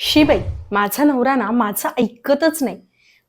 शिबाई माझा नवरा ना माझा ऐकतच नाही.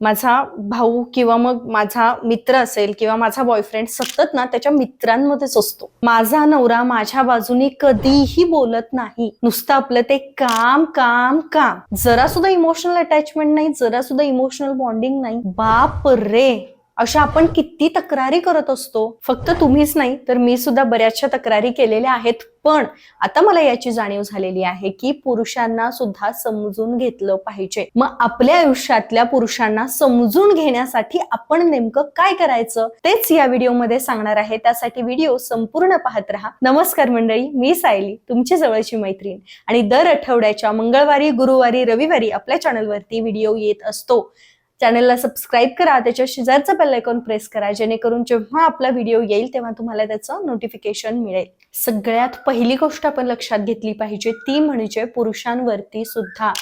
माझा भाऊ किंवा मग माझा मित्र असेल किंवा माझा बॉयफ्रेंड सतत ना त्याच्या मित्रांमध्येच असतो. माझा नवरा माझ्या बाजूने कधीही बोलत नाही. नुसतं आपलं ते काम काम काम. जरा सुद्धा इमोशनल अटॅचमेंट नाही जरा सुद्धा इमोशनल बॉन्डिंग नाही. बाप रे! अशा आपण किती तक्रारी करत असतो फक्त तुम्हीच नाही तर मी सुद्धा बऱ्याचशा तक्रारी केलेल्या आहेत. पण आता मला याची जाणीव झालेली आहे की पुरुषांना सुद्धा समजून घेतलं पाहिजे. मग आपल्या आयुष्यातल्या पुरुषांना समजून घेण्यासाठी आपण नेमकं काय करायचं? तेच या व्हिडिओमध्ये सांगणार आहे. त्यासाठी व्हिडिओ संपूर्ण पाहत राहा. नमस्कार मंडळी मी सायली तुमची जवळची मैत्रीण. आणि दर आठवड्याच्या मंगळवारी गुरुवारी रविवारी आपल्या चॅनलवरती व्हिडिओ येत असतो. चॅनलला सबस्क्राईब करा त्याच्या शेजारचं बेल आयकॉन प्रेस करा जेणेकरून जेव्हा आपला व्हिडिओ येईल तेव्हा तुम्हाला त्याचं नोटिफिकेशन मिळेल. सगळ्यात पहिली गोष्ट आपण लक्षात घेतली पाहिजे ती म्हणजे पुरुषांवरती सुद्धा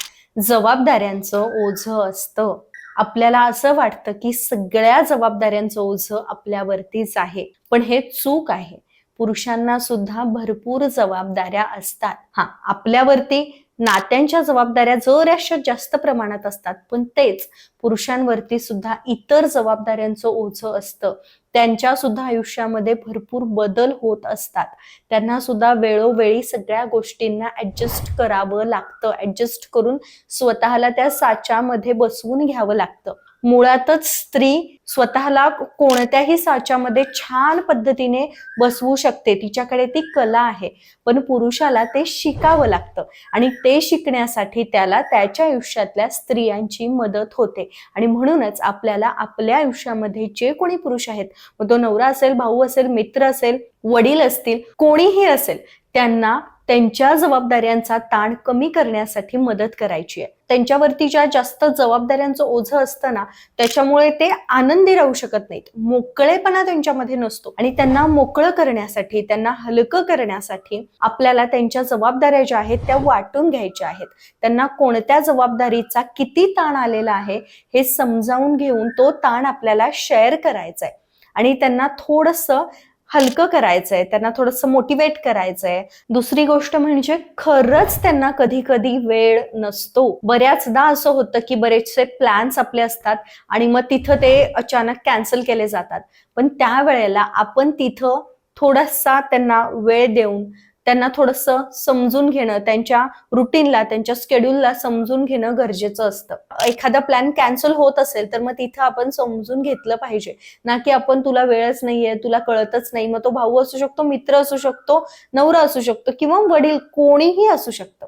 जबाबदाऱ्यांचं ओझं असतं. आपल्याला असं वाटतं की सगळ्या जबाबदाऱ्यांचं ओझं आपल्यावरतीच आहे. पण हे चूक आहे. पुरुषांना सुद्धा भरपूर जबाबदाऱ्या असतात. हा आपल्यावरती नात्यांच्या जबाबदाऱ्या जराशा जास्त प्रमाणात असतात. पण तेच पुरुषांवरती सुद्धा इतर जबाबदाऱ्यांचं ओझं असतं. त्यांच्या सुद्धा आयुष्यामध्ये भरपूर बदल होत असतात. त्यांना सुद्धा वेळोवेळी सगळ्या गोष्टींना ऍडजस्ट करावं लागतं. ऍडजस्ट करून स्वतःला त्या साच्यामध्ये बसवून घ्यावं लागतं. मुळातच स्त्री स्वतःला कोणत्याही साच्यामध्ये छान पद्धतीने बसवू शकते. तिच्याकडे ती कला आहे. पण पुरुषाला ते शिकावं लागतं. आणि ते शिकण्यासाठी त्याला त्याच्या आयुष्यातल्या स्त्रियांची मदत होते. आणि म्हणूनच आपल्याला आपल्या आयुष्यामध्ये जे कोणी पुरुष आहेत मग तो नवरा असेल भाऊ असेल मित्र असेल वडील असतील कोणीही असेल त्यांना त्यांच्या जबाबदाऱ्यांचा ताण कमी करण्यासाठी मदत करायची आहे. त्यांच्यावरती ज्या जास्त जबाबदाऱ्यांचं ओझं असतं ना त्याच्यामुळे ते आनंदी राहू शकत नाहीत. मोकळेपणा त्यांच्यामध्ये नसतो. आणि त्यांना मोकळं करण्यासाठी त्यांना हलकं करण्यासाठी आपल्याला त्यांच्या जबाबदाऱ्या ज्या आहेत त्या वाटून घ्यायच्या आहेत. त्यांना कोणत्या जबाबदारीचा किती ताण आलेला आहे हे समजावून घेऊन तो ताण आपल्याला शेअर करायचा आहे. आणि त्यांना थोडंसं हलकं करायचंय त्यांना थोडंसं मोटिवेट करायचंय. दुसरी गोष्ट म्हणजे खरंच त्यांना कधी कधी वेळ नसतो. बऱ्याचदा असं होतं की बरेचसे प्लॅन्स आपले असतात आणि मग तिथं ते अचानक कॅन्सल केले जातात. पण त्यावेळेला आपण तिथं थोडासा त्यांना वेळ देऊन त्यांना थोडंसं समजून घेणं त्यांच्या रुटीनला त्यांच्या स्केड्यूलला समजून घेणं गरजेचं असतं. एखादा प्लॅन कॅन्सल होत असेल तर मग तिथं आपण समजून घेतलं पाहिजे. ना की आपण तुला वेळच नाहीये तुला कळतच नाही मग तो भाऊ असू शकतो मित्र असू शकतो नवरा असू शकतो किंवा वडील कोणीही असू शकतं.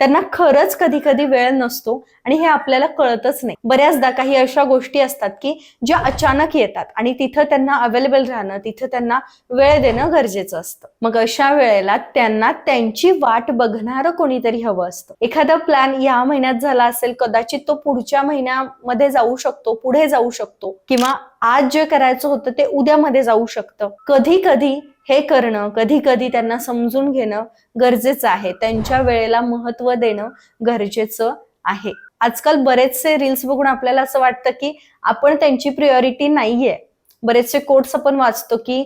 त्यांना खरंच कधी कधी वेळ नसतो आणि हे आपल्याला कळतच नाही. बऱ्याचदा काही अशा गोष्टी असतात की ज्या अचानक येतात आणि तिथं त्यांना अवेलेबल राहणं तिथं त्यांना वेळ देणं गरजेचं असतं. मग अशा वेळेला त्यांना त्यांची वाट बघणारं कोणीतरी हवं असतं. एखादा प्लॅन या महिन्यात झाला असेल कदाचित तो पुढच्या महिन्यामध्ये जाऊ शकतो पुढे जाऊ शकतो किंवा आज जे करायचं होतं ते उद्यामध्ये जाऊ शकतं. कधी कधी हे करणं कधी कधी त्यांना समजून घेणं गरजेचं आहे. त्यांच्या वेळेला महत्त्व देणं गरजेचं आहे. आजकाल बरेचसे रील्स बघून आपल्याला असं वाटतं की आपण त्यांची प्रियॉरिटी नाहीये. बरेचसे कोट्स आपण वाचतो की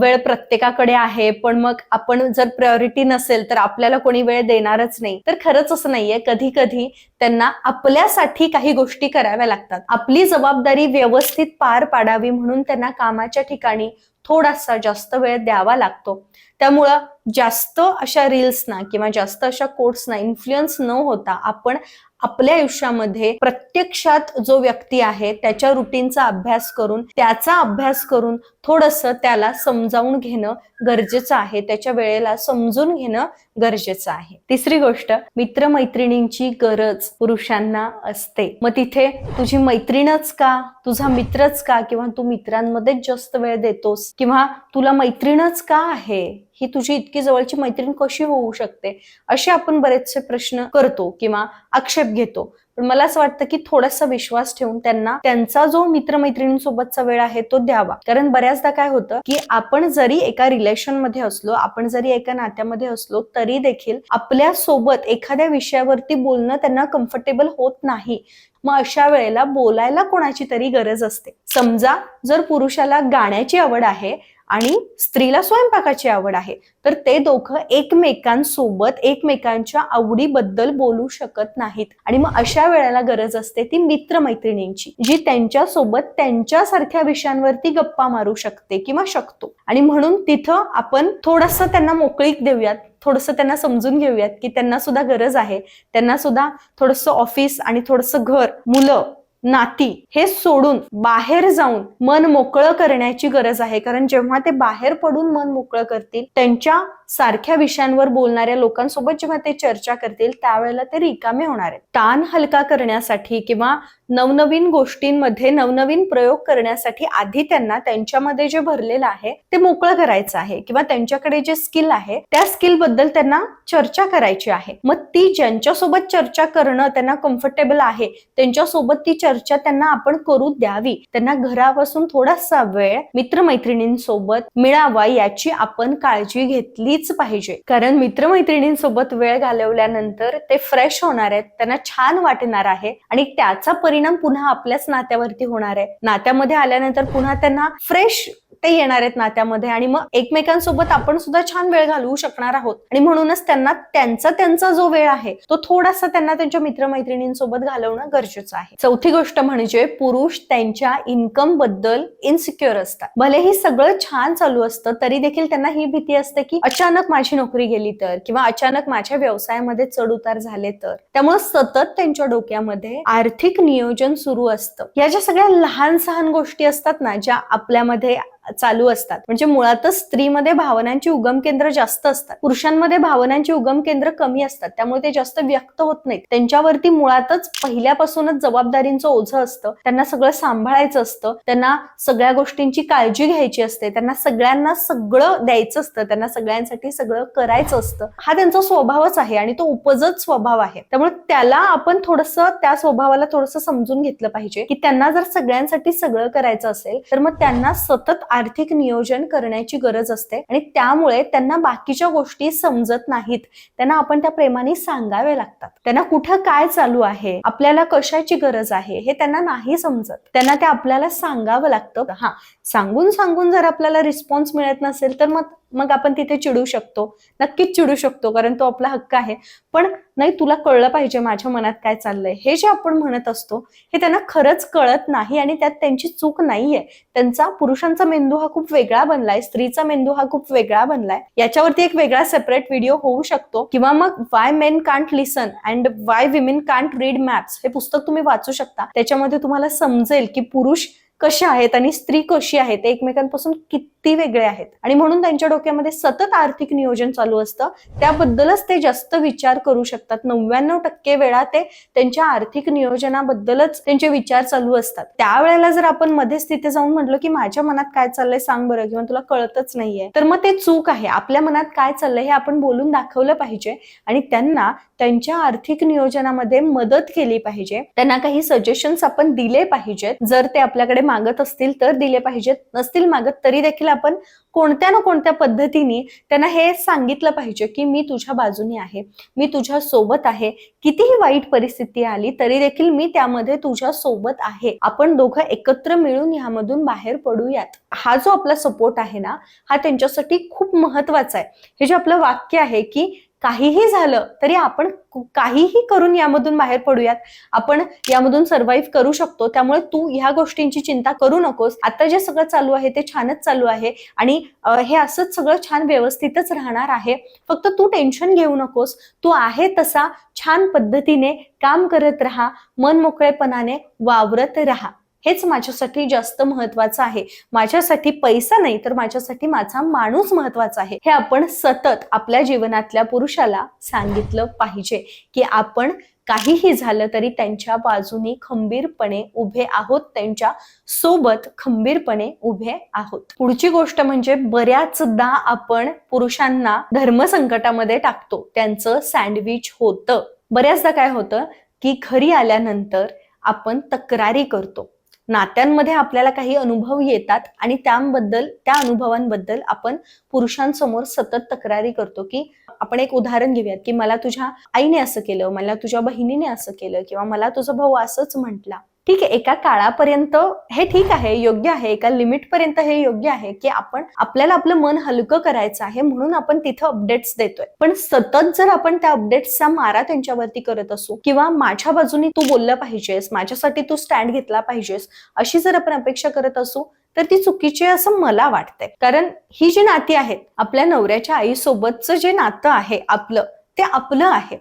वेळ प्रत्येकाकडे आहे पण मग आपण जर प्रायोरिटी नसेल तर आपल्याला कोणी वेळ देणारच नाही. तर खरंच असं नाहीये. कधी कधी त्यांना आपल्यासाठी काही गोष्टी कराव्या लागतात. आपली जबाबदारी व्यवस्थित पार पाडावी म्हणून त्यांना कामाच्या ठिकाणी थोडासा जास्त वेळ द्यावा लागतो. त्यामुळं जास्त अशा रील्सना किंवा जास्त अशा कोर्ट्सना इन्फ्लुएन्स न होता आपण आपल्या आयुष्यामध्ये प्रत्यक्षात जो व्यक्ती आहे त्याच्या रुटीनचा अभ्यास करून त्याचा अभ्यास करून थोडस त्याला समजावून घेणं गरजेचं आहे. त्याच्या वेळेला समजून घेणं गरजेचं आहे. तिसरी गोष्ट मित्रमैत्रिणींची गरज पुरुषांना असते. मग तिथे तुझी मैत्रीणच का? तुझा मित्रच का? किंवा तू मित्रांमध्येच जास्त वेळ देतोस? किंवा तुला मैत्रीणच का आहे? ही तुझी इतकी जवळची मैत्रीण कशी होऊ शकते? असे आपण बरेचसे प्रश्न करतो किंवा आक्षेप घेतो. पण मला असं वाटतं की थोडासा विश्वास ठेवून त्यांना त्यांचा जो मित्रमैत्रिणींसोबतचा वेळ आहे तो द्यावा. कारण बऱ्याचदा काय होतं की आपण जरी एका रिलेशनमध्ये असलो आपण जरी एका नात्यामध्ये असलो तरी देखील आपल्यासोबत एखाद्या विषयावरती बोलणं त्यांना कम्फर्टेबल होत नाही. मग अशा वेळेला बोलायला कोणाची तरी गरज असते. समजा जर पुरुषाला गाण्याची आवड आहे आणि स्त्रीला स्वयंपाकाची आवड आहे. तर ते दोघं एकमेकांसोबत एकमेकांच्या आवडीबद्दल बोलू शकत नाहीत. आणि मग अशा वेळेला गरज असते ती मित्रमैत्रिणींची जी त्यांच्यासोबत त्यांच्यासारख्या विषयांवरती गप्पा मारू शकते किंवा शकतो. आणि म्हणून तिथं आपण थोडस त्यांना मोकळीक देऊयात थोडस त्यांना समजून घेऊयात की त्यांना सुद्धा गरज आहे. त्यांना सुद्धा थोडस ऑफिस आणि थोडस घर मुलं नाती हे सोडून बाहेर जाऊन मन मोकळं करण्याची गरज आहे. कारण जेव्हा ते बाहेर पडून मन मोकळं करतील त्यांच्या सारख्या विषयांवर बोलणाऱ्या लोकांसोबत जेव्हा ते चर्चा करतील त्यावेळेला ते रिकामे होणार आहेत. ताण हलका करण्यासाठी किंवा नवनवीन गोष्टींमध्ये नवनवीन प्रयोग करण्यासाठी आधी त्यांना त्यांच्यामध्ये जे भरलेलं आहे ते मोकळं करायचं आहे किंवा त्यांच्याकडे जे स्किल आहे त्या स्किलबद्दल त्यांना चर्चा करायची आहे. मग ती ज्यांच्यासोबत चर्चा करणं त्यांना कम्फर्टेबल आहे त्यांच्यासोबत ती चर्चा त्यांना आपण करू द्यावी. त्यांना घरापासून थोडासा वेळ मित्रमैत्रिणींसोबत मिळावा याची आपण काळजी घेतलीच पाहिजे. कारण मित्रमैत्रिणींसोबत वेळ घालवल्यानंतर ते फ्रेश होणार आहेत त्यांना छान वाटणार आहे आणि त्याचा परिणाम परिणाम पुन्हा आपल्याच नात्यावरती होणार आहे. नात्यामध्ये आल्यानंतर पुन्हा त्यांना फ्रेश ते येणार आहेत नात्यामध्ये आणि मग एकमेकांसोबत आपण सुद्धा छान वेळ घालवू शकणार आहोत. आणि म्हणूनच त्यांना त्यांचा त्यांचा जो वेळ आहे तो थोडासा त्यांना त्यांच्या मित्रमैत्रिणींसोबत घालवणं गरजेचं आहे. चौथी गोष्ट म्हणजे पुरुष त्यांच्या इन्कमबद्दल इन्सिक्युअर असतात. भले ही सगळं छान चालू असतं तरी देखील त्यांना ही भीती असते की अचानक माझी नोकरी गेली तर किंवा अचानक माझ्या व्यवसायामध्ये चढ उतार झाले तर. त्यामुळे सतत त्यांच्या डोक्यामध्ये आर्थिक नियोजन सुरू असतं. या ज्या सगळ्या लहान सहान गोष्टी असतात ना ज्या आपल्यामध्ये चालू असतात. म्हणजे मुळातच स्त्रीमध्ये भावनांची उगम केंद्र जास्त असतात. पुरुषांमध्ये भावनांची उगम केंद्र कमी असतात. त्यामुळे ते जास्त व्यक्त होत नाहीत. त्यांच्यावरती मुळातच पहिल्यापासूनच जबाबदारींचं ओझं असतं. त्यांना सगळं सांभाळायचं असतं. त्यांना सगळ्या गोष्टींची काळजी घ्यायची असते. त्यांना सगळ्यांना सगळं द्यायचं असतं. त्यांना सगळ्यांसाठी सगळं करायचं असतं. हा त्यांचा स्वभावच आहे आणि तो उपजत स्वभाव आहे. त्यामुळे त्याला आपण थोडस त्या स्वभावाला थोडस समजून घेतलं पाहिजे की त्यांना जर सगळ्यांसाठी सगळं करायचं असेल तर मग त्यांना सतत आर्थिक नियोजन करण्याची गरज असते आणि त्यामुळे त्यांना बाकीच्या गोष्टी समजत नाहीत. त्यांना आपण त्या प्रेमाने सांगावे लागतात. त्यांना कुठं काय चालू आहे? आपल्याला कशाची गरज आहे? हे त्यांना नाही समजत. त्यांना ते आपल्याला सांगावं लागतं. हा सांगून सांगून जर आपल्याला रिस्पॉन्स मिळत नसेल तर मग मग आपण तिथे चिडू शकतो. नक्कीच चिडू शकतो कारण तो आपला हक्क आहे. पण नाही तुला कळलं पाहिजे माझ्या मनात काय चाललंय. हे जे आपण म्हणत असतो हे त्यांना खरंच कळत नाही आणि त्यात त्यांची चूक नाहीये. त्यांचा पुरुषांचा मेंदू हा खूप वेगळा बनलाय स्त्रीचा मेंदू हा खूप वेगळा बनलाय. याच्यावरती एक वेगळा सेपरेट व्हिडिओ होऊ शकतो. किंवा मग why men can't listen and why women can't read maps हे पुस्तक तुम्ही वाचू शकता. त्याच्यामध्ये तुम्हाला समजेल की पुरुष कशा आहेत आणि स्त्री कशी आहे ते एकमेकांपासून किती वेगळे आहेत? आणि म्हणून त्यांच्या डोक्यामध्ये सतत आर्थिक नियोजन चालू असतं. त्याबद्दलच ते जास्त विचार करू शकतात. नव्याण्णव टक्के वेळा ते त्यांच्या आर्थिक नियोजनाबद्दलच त्यांचे विचार चालू असतात. त्यावेळेला जर आपण मध्येच तिथे जाऊन म्हटलं की माझ्या मनात काय चाललंय सांग बरं किंवा तुला कळतच नाहीये तर मग ते चूक आहे. आपल्या मनात काय चाललंय हे आपण बोलून दाखवलं पाहिजे आणि त्यांना त्यांच्या आर्थिक नियोजनामध्ये मदत केली पाहिजे. त्यांना काही सजेशन्स आपण दिले पाहिजेत. जर ते आपल्याकडे मागत असतील तर दिले पाहिजेत. नसतील मागत तरी देखील आपण कोणत्या ना कोणत्या पद्धतीने त्यांना हे सांगितलं पाहिजे की मी तुझ्या बाजूने आहे मी तुझ्या सोबत आहे. कितीही वाईट परिस्थिती आली तरी देखील मी त्यामध्ये तुझ्या सोबत आहे. आपण दोघं एकत्र मिळून ह्यामधून बाहेर पडूयात. हा जो आपला सपोर्ट आहे ना हा त्यांच्यासाठी खूप महत्त्वाचा आहे. हे जे आपलं वाक्य आहे की काहीही झालं तरी आपण काहीही करून यामधून बाहेर पडूयात. आपण यामधून सर्व्हाइव्ह करू शकतो. त्यामुळे तू ह्या गोष्टींची चिंता करू नकोस. आता जे सगळं चालू आहे ते छानच चालू आहे. आणि हे असंच सगळं छान व्यवस्थितच राहणार आहे. फक्त तू टेन्शन घेऊ नकोस. तू आहे तसा छान पद्धतीने काम करत राहा. मन मोकळेपणाने वावरत राहा. हेच माझ्यासाठी जास्त महत्वाचं आहे. माझ्यासाठी पैसा नाही तर माझ्यासाठी माझा माणूस महत्त्वाचा आहे. हे आपण सतत आपल्या जीवनातल्या पुरुषाला सांगितलं पाहिजे की आपण काहीही झालं तरी त्यांच्या बाजूने खंबीरपणे उभे आहोत त्यांच्यासोबत खंबीरपणे उभे आहोत. पुढची गोष्ट म्हणजे बऱ्याचदा आपण पुरुषांना धर्मसंकटामध्ये टाकतो. त्यांचं सँडविच होतं. बऱ्याचदा काय होतं की घरी आल्यानंतर आपण तक्रारी करतो. नात्यांमध्ये आपल्याला काही अनुभव येतात आणि त्याबद्दल त्या अनुभवांबद्दल आपण पुरुषांसमोर सतत तक्रारी करतो की आपण एक उदाहरण घेऊयात की मला तुझ्या आईने असं केलं मला तुझ्या बहिणीने असं केलं किंवा मला तुझा भाऊ असंच म्हटला. ठीक आहे एका काळापर्यंत हे ठीक आहे योग्य आहे एका लिमिटपर्यंत हे योग्य आहे की आपण आपल्याला आपलं मन हलकं करायचं आहे म्हणून आपण तिथं अपडेट्स देतोय. पण सतत जर आपण त्या अपडेट्सचा मारा त्यांच्यावरती करत असू किंवा माझ्या बाजूनी तू बोललं पाहिजेस माझ्यासाठी तू स्टँड घेतला पाहिजेस अशी जर आपण अपेक्षा करत असू तर ती चुकीची असं मला वाटतंय. कारण ही जी नाती आहेत आपल्या नवऱ्याच्या आईसोबतचं जे नातं आहे आपलं ते आपलं आहे.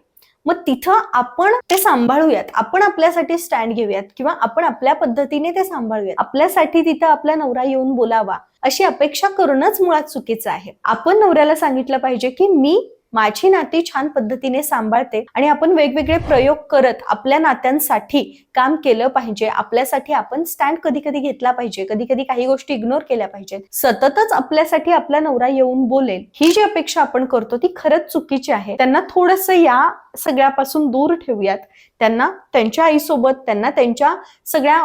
मग तिथं आपण ते सांभाळूयात. आपण आपल्यासाठी स्टँड घेऊयात किंवा आपण आपल्या पद्धतीने ते सांभाळूयात. आपल्यासाठी तिथं आपला नवरा येऊन बोलावा अशी अपेक्षा करणंच मुळात चुकीचं आहे. आपण नवऱ्याला सांगितलं पाहिजे की मी माझी नाती छान पद्धतीने सांभाळते आणि आपण वेगवेगळे प्रयोग करत आपल्या नात्यांसाठी काम केलं पाहिजे. आपल्यासाठी आपण स्टँड कधी कधी घेतला पाहिजे. कधी कधी काही गोष्टी इग्नोर केल्या पाहिजेत. सततच आपल्यासाठी आपला नवरा येऊन बोलेल. ही जी अपेक्षा आपण करतो ती खरंच चुकीची आहे. त्यांना थोडस या सगळ्यापासून दूर ठेवूयात. त्यांना त्यांच्या आईसोबत त्यांना त्यांच्या सगळ्या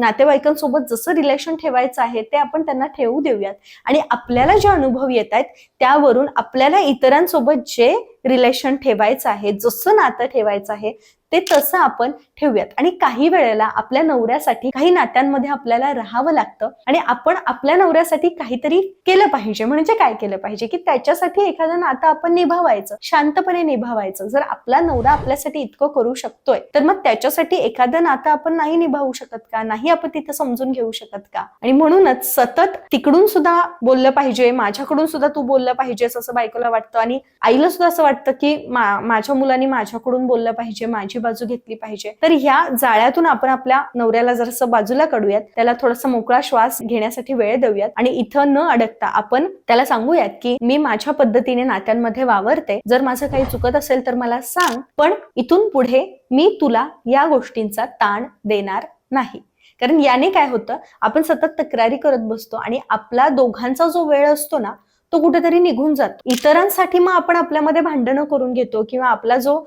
नातेवाईकांसोबत जसं रिलेशन ठेवायचं आहे ते आपण त्यांना ठेवू देऊयात. आणि आपल्याला जे अनुभव येत आहेत त्यावरून आपल्याला इतरांसोबत जे रिलेशन ठेवायचं आहे जसं नातं ठेवायचं आहे ते तसं आपण ठेवूयात. आणि काही वेळेला आपल्या नवऱ्यासाठी काही नात्यांमध्ये आपल्याला राहावं लागतं आणि आपण आपल्या नवऱ्यासाठी काहीतरी केलं पाहिजे. म्हणजे काय केलं पाहिजे? की त्याच्यासाठी एखादं नातं आपण निभावायचं शांतपणे निभावायचं. जर आपला नवरा आपल्यासाठी इतकं करू शकतोय तर मग त्याच्यासाठी एखादं नातं आपण नाही निभावू शकत का? नाही आपण तिथं समजून घेऊ शकत का? आणि म्हणूनच सतत तिकडून सुद्धा बोललं पाहिजे माझ्याकडून सुद्धा तू बोललं पाहिजेस असं बायकोला वाटतं. आणि आईला सुद्धा असं वाटतं की माझ्या मुलांनी माझ्याकडून बोललं पाहिजे माझी बाजू घेतली पाहिजे. तर ह्या जाळ्यातून आपण आपल्या नवऱ्याला जरासं बाजूला काढूयात. त्याला थोडासा मोकळा श्वास घेण्यासाठी वेळ देऊयात. आणि इथं न अडकता आपण त्याला सांगूयात की मी माझ्या पद्धतीने नात्यांमध्ये वावरते. जर माझं काही चुकत असेल तर मला सांग. पण इथून पुढे मी तुला या गोष्टींचा ताण देणार नाही. कारण याने काय होतं? आपण सतत तक्रारी करत बसतो आणि आपला दोघांचा जो वेळ असतो ना तो कुठेतरी निघून जातो. इतरांसाठी मग आपण आपल्यामध्ये भांडणं करून घेतो किंवा आपला जो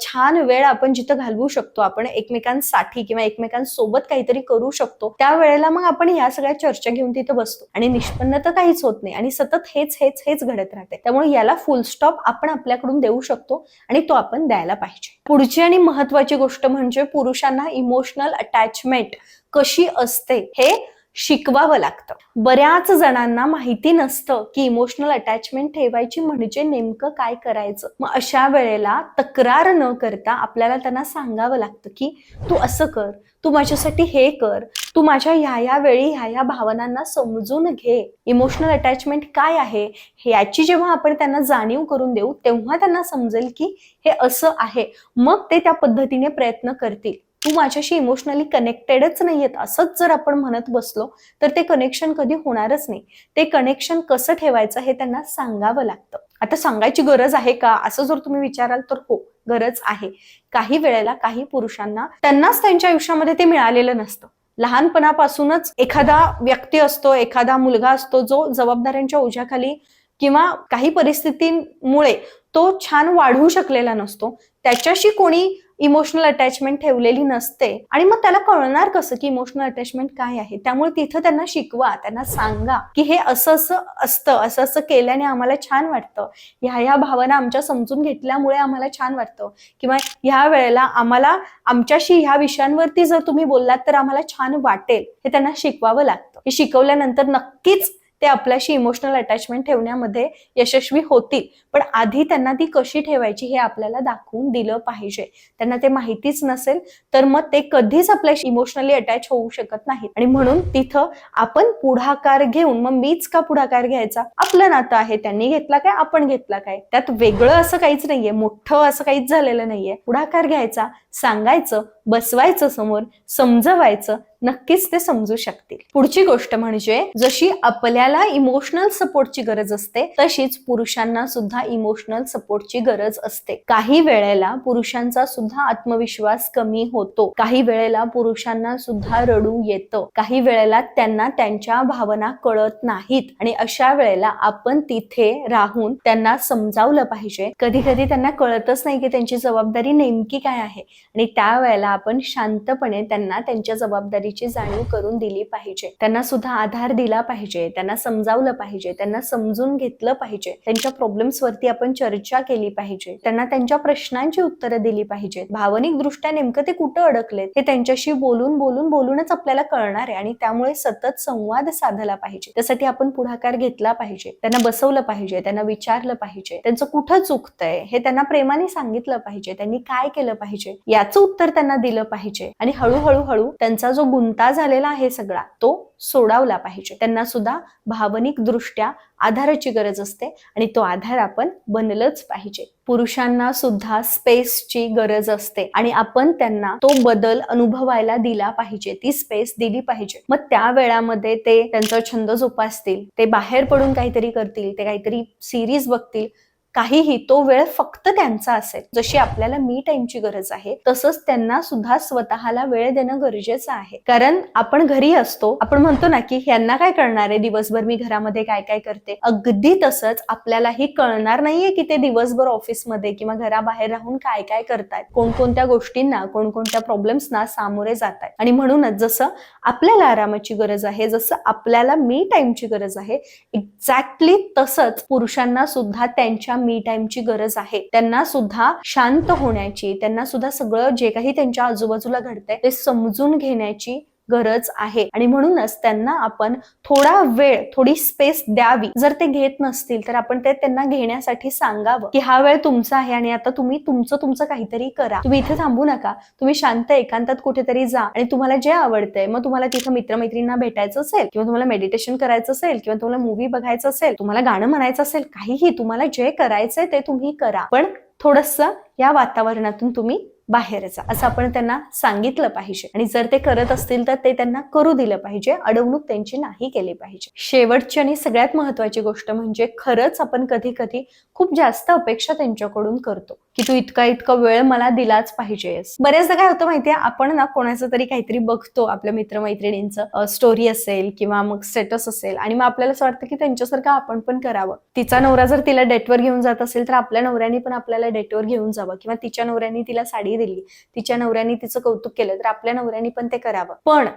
छान वेळ आपण जिथं घालवू शकतो आपण एकमेकांसाठी किंवा एकमेकांसोबत काहीतरी करू शकतो त्या वेळेला मग आपण या सगळ्या चर्चा घेऊन तिथं बसतो. आणि निष्पन्न तर काहीच होत नाही आणि सतत हेच हेच हेच घडत राहते. त्यामुळे याला फुल स्टॉप आपण आपल्याकडून देऊ शकतो आणि तो आपण द्यायला पाहिजे. पुढची आणि महत्वाची गोष्ट म्हणजे पुरुषांना इमोशनल अटॅचमेंट कशी असते हे शिकवावं लागतं. बऱ्याच जणांना माहिती नसतं की इमोशनल अटॅचमेंट ठेवायची म्हणजे नेमकं काय करायचं? मग अशा वेळेला तक्रार न करता आपल्याला त्यांना सांगावं लागतं की तू असं कर तू माझ्यासाठी हे कर तू माझ्या ह्या ह्या वेळी ह्या ह्या भावनांना समजून घे. इमोशनल अटॅचमेंट काय आहे? याची जेव्हा आपण त्यांना जाणीव करून देऊ तेव्हा त्यांना समजेल की हे असं आहे. मग ते त्या पद्धतीने प्रयत्न करतील. तू माझ्याशी इमोशनली कनेक्टेडच नाहीयेत असंच जर आपण म्हणत बसलो तर ते कनेक्शन कधी होणारच नाही. ते कनेक्शन कसं ठेवायचं हे त्यांना सांगावं लागतं. आता सांगायची गरज आहे का? असं जर तुम्ही विचाराल तर हो गरज आहे. काही वेळेला काही पुरुषांना त्यांनाच त्यांच्या आयुष्यामध्ये ते मिळालेलं नसतं. लहानपणापासूनच एखादा व्यक्ती असतो एखादा मुलगा असतो जो जबाबदाऱ्यांच्या ओझ्याखाली किंवा काही परिस्थितीमुळे तो छान वाढवू शकलेला नसतो. त्याच्याशी कोणी इमोशनल अटॅचमेंट ठेवलेली नसते. आणि मग त्याला कळणार कसं की इमोशनल अटॅचमेंट काय आहे? त्यामुळे तिथं त्यांना शिकवा त्यांना सांगा की हे असं असं असतं असं असं केल्याने आम्हाला छान वाटतं. ह्या ह्या भावना आमच्या समजून घेतल्यामुळे आम्हाला छान वाटतं. किंवा ह्या वेळेला आम्हाला आमच्याशी ह्या विषयांवरती जर तुम्ही बोललात तर आम्हाला छान वाटेल. हे त्यांना शिकवावं लागतं. हे शिकवल्यानंतर नक्कीच ते आपल्याशी इमोशनल अटॅचमेंट ठेवण्यामध्ये यशस्वी होतील. पण आधी त्यांना ती कशी ठेवायची हे आपल्याला दाखवून दिलं पाहिजे. त्यांना ते माहितीच नसेल तर मग ते कधीच आपल्याशी इमोशनली अटॅच होऊ शकत नाही आणि म्हणून तिथं आपण पुढाकार घेऊन मग मीच का पुढाकार घ्यायचा? आपलं नातं आहे त्यांनी घेतला काय आपण घेतला काय? त्यात वेगळं असं काहीच नाहीये मोठं असं काहीच झालेलं नाहीये. पुढाकार घ्यायचा सांगायचं बसवायचं समोर समजवायचं नक्कीच ते समजू शकतील. पुढची गोष्ट म्हणजे जशी आपल्याला इमोशनल सपोर्टची गरज असते तशीच पुरुषांना सुद्धा इमोशनल सपोर्टची गरज असते. काही वेळेला पुरुषांचा सुद्धा आत्मविश्वास कमी होतो. काही वेळेला पुरुषांना सुद्धा रडू येतं. काही वेळेला त्यांना त्यांच्या भावना कळत नाहीत. आणि अशा वेळेला आपण तिथे राहून त्यांना समजावलं पाहिजे. कधी कधी त्यांना कळतच नाही की त्यांची जबाबदारी नेमकी काय आहे. आणि त्यावेळेला आपण शांतपणे त्यांना त्यांच्या जबाबदारीची जाणीव करून दिली पाहिजे. त्यांना सुद्धा आधार दिला पाहिजे त्यांना समजावलं पाहिजे त्यांना समजून घेतलं पाहिजे. त्यांच्या प्रॉब्लेम्स वरती आपण चर्चा केली पाहिजे. त्यांना त्यांच्या प्रश्नांची उत्तरं दिली पाहिजेत भावनिक दृष्ट्या नेमकं ते कुठं अडकलेत हे त्यांच्याशी बोलून बोलून बोलूनच आपल्याला कळणार आहे आणि त्यामुळे सतत संवाद साधला पाहिजे. त्यासाठी आपण पुढाकार घेतला पाहिजे. त्यांना बसवलं पाहिजे त्यांना विचारलं पाहिजे. त्यांचं कुठं चुकतंय हे त्यांना प्रेमाने सांगितलं पाहिजे. त्यांनी काय केलं पाहिजे? याचं उत्तर त्यांना दिलं पाहिजे. आणि हळूहळू हळू त्यांचा जो गुंता झालेला आहे सगळा तो सोडावला पाहिजे. त्यांना सुद्धा भावनिक दृष्ट्या आधाराची गरज असते आणि तो आधार आपण बनलंच पाहिजे. पुरुषांना सुद्धा स्पेसची गरज असते आणि आपण त्यांना तो बदल अनुभवायला दिला पाहिजे. ती स्पेस दिली पाहिजे. मग त्या वेळामध्ये ते त्यांचा छंद जोपासतील ते बाहेर पडून काहीतरी करतील ते काहीतरी सिरीज बघतील काहीही तो वेळ फक्त त्यांचा असेल. जशी आपल्याला मी टाइमची गरज आहे तसंच त्यांना सुद्धा स्वतःला वेळ देणं गरजेचं आहे. कारण आपण घरी असतो आपण म्हणतो ना की यांना काय कळणार आहे? दिवसभर मी घरामध्ये काय काय करते? अगदी तसंच आपल्यालाही कळणार नाहीये की ते दिवसभर ऑफिसमध्ये किंवा घराबाहेर राहून काय काय करतायत. कोणकोणत्या गोष्टींना कोणकोणत्या प्रॉब्लेम्सना सामोरे जात आहेत आणि म्हणूनच जसं आपल्याला आरामाची गरज आहे जसं आपल्याला मी टाइमची गरज आहे एक्झॅक्टली तसंच पुरुषांना सुद्धा त्यांच्या मी टाइमची गरज आहे. त्यांना सुद्धा शांत होण्याची त्यांना सुद्धा सगळं जे काही त्यांच्या आजूबाजूला घडतंय ते समजून घेण्याची गरज आहे. आणि म्हणूनच त्यांना आपण थोडा वेळ थोडी स्पेस द्यावी. जर ते घेत नसतील तर आपण ते त्यांना घेण्यासाठी सांगावं की हा वेळ तुमचा आहे आणि आता तुम्ही तुमचं तुमचं काहीतरी करा. तुम्ही इथे थांबू नका. तुम्ही शांत एकांतात कुठेतरी जा आणि तुम्हाला जे आवडतंय मग तुम्हाला तिथं मित्रमैत्रींना भेटायचं असेल किंवा तुम्हाला मेडिटेशन करायचं असेल किंवा तुम्हाला मूवी बघायचं असेल तुम्हाला गाणं म्हणायचं असेल काहीही तुम्हाला जे करायचंय ते तुम्ही करा. पण थोडस या वातावरणातून तुम्ही बाहेर जा असं आपण त्यांना सांगितलं पाहिजे. आणि जर ते करत असतील तर ते त्यांना करू दिलं पाहिजे. अडवणूक त्यांची नाही केली पाहिजे. शेवटची आणि सगळ्यात महत्वाची गोष्ट म्हणजे खरंच आपण कधी कधी खूप जास्त अपेक्षा त्यांच्याकडून करतो. की तू इतका इतका वेळ मला दिलाच पाहिजेस. बऱ्याचदा काय होतं माहितीये? आपण ना कोणाचं तरी काहीतरी बघतो. आपल्या मित्रमैत्रिणींचं स्टोरी असेल किंवा मग स्टेटस असेल. आणि मग आपल्याला असं वाटतं की त्यांच्यासारखं आपण पण करावं. तिचा नवरा जर तिला डेटवर घेऊन जात असेल तर आपल्या नवऱ्याने पण आपल्याला डेटवर घेऊन जावं. किंवा तिच्या नवऱ्याने तिला साडी दिली. तिच्या नवऱ्याने तिचं कौतुक केलं तर आपल्या नवऱ्याने पण ते करावं. पण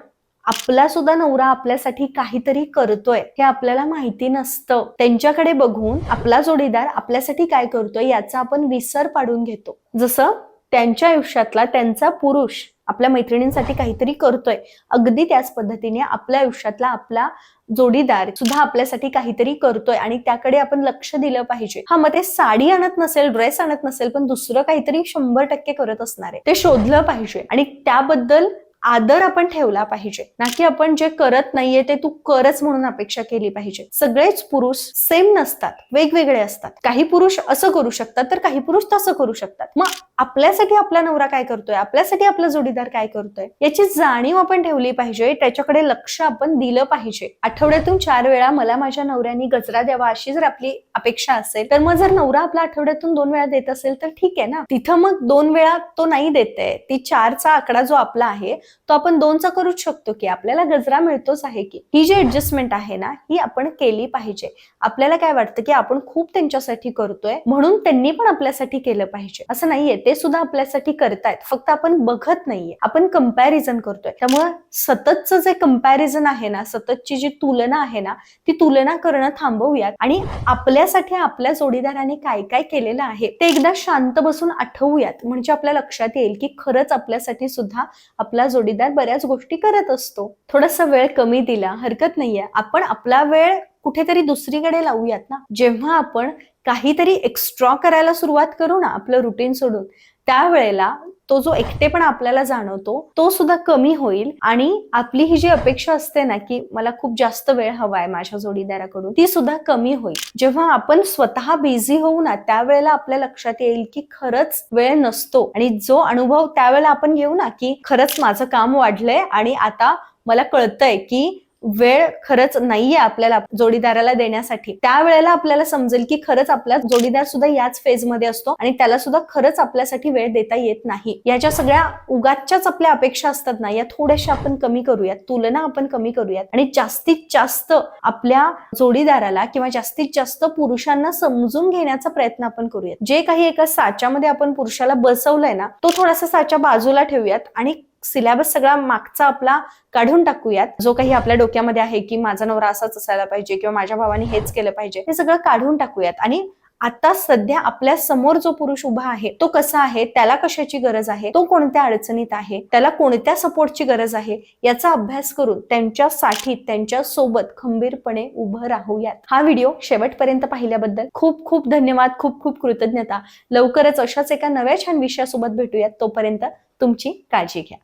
आपला सुद्धा नवरा आपल्यासाठी काहीतरी करतोय हे आपल्याला माहिती नसतं. त्यांच्याकडे बघून आपला जोडीदार आपल्यासाठी काय करतोय याचा आपण विसर पाडून घेतो. जसं त्यांच्या आयुष्यातला त्यांचा पुरुष आपल्या मैत्रिणींसाठी काहीतरी करतोय. अगदी त्याच पद्धतीने आपल्या आयुष्यातला आपला जोडीदार सुद्धा आपल्यासाठी काहीतरी करतोय आणि त्याकडे आपण लक्ष दिलं पाहिजे. हा मग ते साडी आणत नसेल ड्रेस आणत नसेल पण दुसरं काहीतरी शंभर टक्के करत असणार आहे. ते शोधलं पाहिजे आणि त्याबद्दल आदर आपण ठेवला पाहिजे. ना की आपण जे करत नाहीये ते तू करच म्हणून अपेक्षा केली पाहिजे. सगळेच पुरुष सेम नसतात. वेगवेगळे असतात. काही पुरुष असं करू शकतात तर काही पुरुष तसं करू शकतात. मग आपल्यासाठी आपला नवरा काय करतोय? आपल्यासाठी आपला जोडीदार काय करतोय? याची जाणीव आपण ठेवली पाहिजे. त्याच्याकडे लक्ष आपण दिलं पाहिजे. आठवड्यातून चार वेळा मला माझ्या नवऱ्याने गजरा द्यावा अशी जर आपली अपेक्षा असेल तर मग जर नवरा आपला आठवड्यातून दोन वेळा देत असेल तर ठीक आहे ना. तिथं मग दोन वेळा तो नाही देते ती चारचा आकडा जो आपला आहे तो आपण दोनचा करूच शकतो की आपल्याला गजरा मिळतोच आहे की. ही जी ऍडजस्टमेंट आहे ना ही आपण केली पाहिजे. आपल्याला काय वाटतं की आपण खूप त्यांच्यासाठी करतोय म्हणून त्यांनी पण आपल्यासाठी केलं पाहिजे. असं नाहीये ते सुद्धा आपल्यासाठी करतायत. फक्त आपण बघत नाहीये. आपण कंपॅरिझन करतोय. त्यामुळे सततचं जे कंपॅरिझन आहे ना सततची जी तुलना आहे ना ती तुलना करणं थांबवूयात. आणि आपल्यासाठी आपल्या जोडीदाराने काय काय केलेलं आहे ते एकदा शांत बसून आठवूयात. म्हणजे आपल्या लक्षात येईल की खरंच आपल्यासाठी सुद्धा आपला जोडीदार बऱ्याच गोष्टी करत असतो. थोडासा वेळ कमी दिला हरकत नाहीये. आपण आपला वेळ कुठेतरी दुसरीकडे लावूयात ना? जेव्हा आपण काहीतरी एक्स्ट्रा करायला सुरुवात करू ना आपलं रुटीन सोडून त्यावेळेला तो जो एकटेपणा आपल्याला जाणवतो तो सुद्धा कमी होईल. आणि आपली ही जी अपेक्षा असते ना की मला खूप जास्त वेळ हवाय माझ्या जोडीदाराकडून ती सुद्धा कमी होईल. जेव्हा आपण स्वतः बिझी होऊ ना त्यावेळेला आपल्या लक्षात येईल की खरंच वेळ नसतो. आणि जो अनुभव त्यावेळेला आपण घेऊ ना की खरंच माझं काम वाढलंय आणि आता मला कळतंय की वेळ खरंच नाहीये आपल्याला जोडीदाराला देण्यासाठी. त्यावेळेला आपल्याला समजेल की खरंच आपला जोडीदार सुद्धा याच फेजमध्ये असतो आणि त्याला सुद्धा खरंच आपल्यासाठी वेळ देता येत नाही. याच्या सगळ्या उगाच्याच आपल्या अपेक्षा असतात ना या थोड्याशा आपण कमी करूयात तुलना आपण कमी करूयात आणि जास्तीत जास्त आपल्या जोडीदाराला किंवा जास्तीत जास्त पुरुषांना समजून घेण्याचा प्रयत्न आपण करूयात. जे काही एका साच्यामध्ये आपण पुरुषाला बसवलंय ना तो थोडासा साच्या बाजूला ठेवूयात आणि सिलेबस सगळा मागचा आपला काढून टाकूयात. जो काही आपल्या डोक्यामध्ये आहे की माझा नवरा असाच असायला पाहिजे किंवा माझ्या भावाने हेच केलं पाहिजे हे सगळं काढून टाकूयात. आणि आता सध्या आपल्यासमोर जो पुरुष उभा आहे तो कसा आहे त्याला कशाची गरज आहे तो कोणत्या अडचणीत आहे त्याला कोणत्या सपोर्टची गरज आहे याचा अभ्यास करून त्यांच्यासाठी त्यांच्यासोबत खंबीरपणे उभं राहूयात. हा व्हिडिओ शेवटपर्यंत पाहिल्याबद्दल खूप खूप धन्यवाद खूप खूप कृतज्ञता. लवकरच अशाच एका नव्या छान विषयासोबत भेटूयात. तोपर्यंत तुमची काळजी घ्या.